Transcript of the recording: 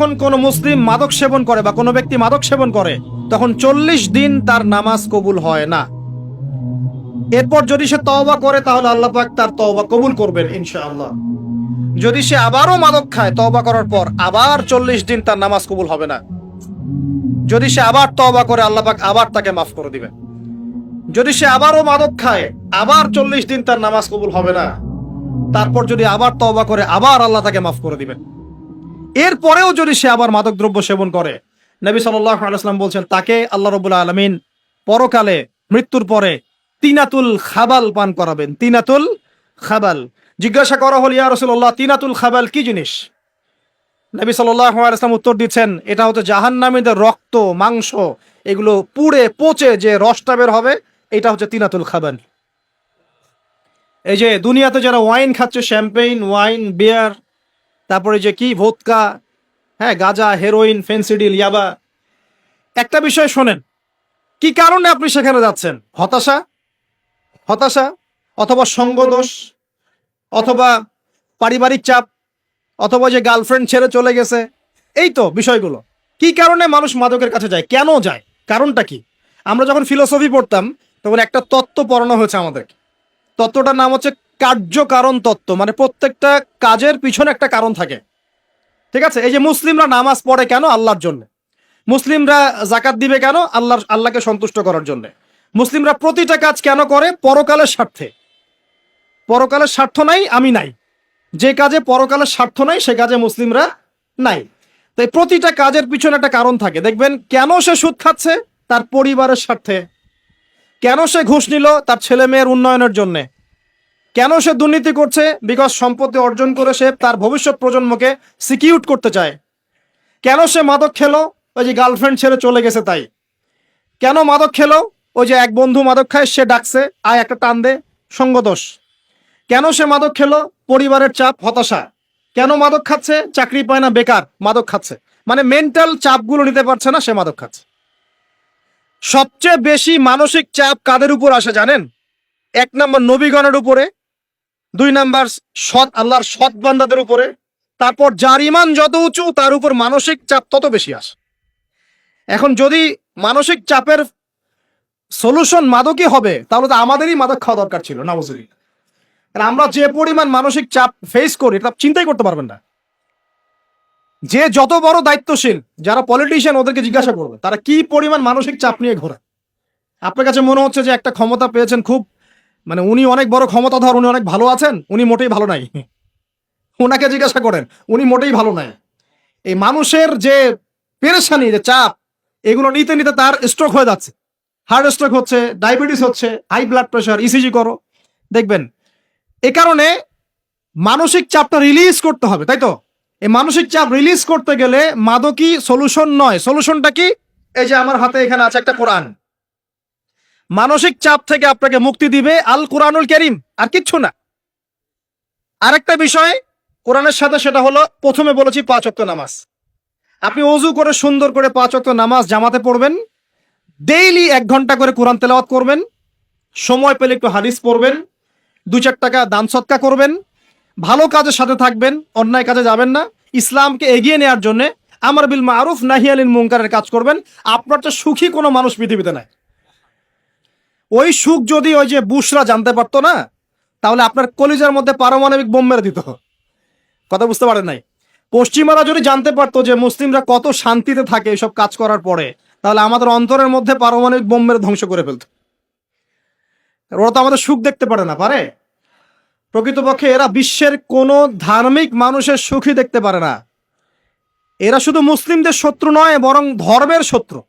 যখন কোনো মুসলিম মাদক সেবন করে বা কোনো ব্যক্তি মাদক সেবন করে, তখন চল্লিশ দিন তার নামাজ কবুল হয় না। এরপর যদি সে তওবা করে, তাহলে আল্লাহ পাক তার তওবা কবুল করবেন, ইনশাআল্লাহ। যদি সে আবারও মাদক খায় তওবা করার পর, আবার চল্লিশ দিন তার নামাজ কবুল হবে না। যদি সে আবার তওবা করে, আল্লাহ পাক আবার তাকে মাফ করে দিবেন। যদি সে আবারও মাদক খায়, আবার চল্লিশ দিন তার নামাজ কবুল হবে না। তারপর যদি আবার তওবা করে, আবার আল্লাহ তাকে মাফ করে দিবেন। এরপরেও যদি সে আবার মাদক দ্রব্য সেবন করে, নবী সাল্লাম বলছেন, তাকে আল্লাহ রবুল্লা আলমিন পরকালে মৃত্যুর পরে তিনাতুল খাবাল পান করাবেন। তিনাতুল খাবাল। জিজ্ঞাসা করা হল, ইয়া রসুল্লাহ তিনাতুল খাবাল কি জিনিস? নবী সাল্লাম উত্তর দিচ্ছেন, এটা হচ্ছে জাহান্নামীদের রক্ত, মাংস, এগুলো পুড়ে পচে যে রসটা বের হবে, এটা হচ্ছে তিনাতুল খাবাল। এই যে দুনিয়াতে যারা ওয়াইন খাচ্ছে, শ্যাম্পেইন, ওয়াইন, বিয়ার তারপরে যে কি? ভোটকা হ্যাঁ গাজা হেরোইন ফেন্সিডিল ইয়াবা। একটা বিষয় শোনেন, কি কারণে আপনি সেখানে যাচ্ছেন? হতাশা? হতাশা? অথবা সঙ্গদোষ? অথবা পারিবারিক চাপ? অথবা যে গার্লফ্রেন্ড ছেড়ে চলে গেছে? এই তো বিষয়গুলো। কি কারণে মানুষ মাদকের কাছে যায়? কেন যায়? কারণটা কি? আমরা যখন ফিলোসফি পড়তাম, তখন একটা তত্ত্ব পড়ানো হয়েছে আমাদেরকে। তত্ত্বটার নাম হচ্ছে কার্যকারণ তত্ত্ব মানে প্রত্যেকটা কাজের পিছনে একটা কারণ থাকে। ঠিক আছে? এই যে মুসলিমরা নামাজ পড়ে কেন? আল্লাহর জন্য। মুসলিমরা জাকাত দিবে কেন? আল্লাহ আল্লাহকে সন্তুষ্ট করার জন্য। মুসলিমরা প্রতিটা কাজ কেন করে? পরকালের স্বার্থে। পরকালের স্বার্থ নাই, আমি নাই। যে কাজে পরকালের স্বার্থ নাই, সে কাজে মুসলিমরা নাই। তাই প্রতিটা কাজের পিছনে একটা কারণ থাকে। দেখবেন, কেন সে সুদ খাচ্ছে? তার পরিবারের স্বার্থে। কেন সে ঘুষ নিল? তার ছেলে মেয়ের উন্নয়নের জন্যে। কেন সে দুর্নীতি করছে? বিকজ সম্পত্তি অর্জন করে সে তার ভবিষ্যৎ প্রজন্মকে সিকিউর করতে চায়। কেন সে মাদক খেলো? ওই যে গার্লফ্রেন্ড ছেড়ে চলে গেছে তাই। কেন মাদক খেলো? ওই যে এক বন্ধু মাদক খায়, সে ডাকছে, আয় একটা টান দে, সঙ্গদোষ। কেন সে মাদক খেলো? পরিবারের চাপ, হতাশা। কেন মাদক খাচ্ছে? চাকরি পায় না, বেকার, মাদক খাচ্ছে। মানে মেন্টাল চাপগুলো নিতে পারছে না, সে মাদক খাচ্ছে। সবচেয়ে বেশি মানসিক চাপ কাদের উপর আসে জানেন? এক নম্বর নবীগণের উপরে দুই নাম্বার, সৎ, আল্লাহর সৎ বান্দাদের উপরে। তারপর যার ইমান যত উঁচু, তার উপর মানসিক চাপ তত বেশি আসে। এখন যদি মানসিক চাপের সলিউশন মাদকই হবে, তাহলে তো আমাদেরই মাদক খাওয়া দরকার ছিল নামজুরি কারণ আমরা যে পরিমাণ মানসিক চাপ ফেস করি, এটা চিন্তাই করতে পারবেন না। যে যত বড় দায়িত্বশীল, যারা পলিটিশিয়ান ওদেরকে জিজ্ঞাসা করবে, তারা কি পরিমাণ মানসিক চাপ নিয়ে ঘোরে আপনার কাছে মনে হচ্ছে যে একটা ক্ষমতা পেয়েছেন খুব মানে উনি অনেক বড় ক্ষমতাধর, উনি অনেক ভালো আছেন, উনি মোটেই ভালো নাই। ওনাকে জিজ্ঞাসা করেন, উনি মোটেই ভালো নাই। এই মানুষের যে পেরেশানি, যে চাপ, এগুলো নিতে নিতে তার স্ট্রোক হয়ে যাচ্ছে। হার্ট স্ট্রোক হচ্ছে ডায়াবেটিস হচ্ছে হাই ব্লাড প্রেশার ইসিজি করো। দেখবেন, এ কারণে মানসিক চাপটা রিলিজ করতে হবে, তাই তো? এই মানসিক চাপ রিলিজ করতে গেলে মাদকই সলিউশন নয়। সলিউশনটা কি? এই যে আমার হাতে এখানে আছে একটা কোরআন। মানসিক চাপ থেকে আপনাকে মুক্তি দিবে আল কোরআনুল করিম। আর কিচ্ছু না। আরেকটা বিষয় কোরআনের সাথে সেটা হলো, প্রথমে বলেছি পাঁচ নামাজ। আপনি অজু করে সুন্দর করে পাঁচ নামাজ জামাতে পড়বেন। ডেইলি এক ঘণ্টা করে কোরআন তেলাওয়াত করবেন। সময় পেলে একটু হাদিস পড়বেন। দু চার টাকা দান সৎকা করবেন। ভালো কাজের সাথে থাকবেন, অন্যায় কাজে যাবেন না। ইসলামকে এগিয়ে নেওয়ার জন্য আমার বিল মারুফ নাহিয়ালিন মুঙ্কারের কাজ করবেন। আপনার তো সুখী কোনো মানুষ পৃথিবীতে নাই। ওই সুখ যদি ওই যে বুশরা জানতে পারতো না, তাহলে আপনার কলিজার মধ্যে পারমাণবিক বোম মেরে দিত। কথা বুঝতে পারেন নাই? পশ্চিমারা যদি জানতে পারতো যে মুসলিমরা কত শান্তিতে থাকে এসব কাজ করার পরে, তাহলে আমাদের অন্তরের মধ্যে পারমাণবিক বোম মেরে ধ্বংস করে ফেলতো। ওরা তো আমাদের সুখ দেখতে পারে না, পারে? প্রকৃতপক্ষে এরা বিশ্বের কোনো ধার্মিক মানুষের সুখই দেখতে পারে না। এরা শুধু মুসলিমদের শত্রু নয়, বরং ধর্মের শত্রু।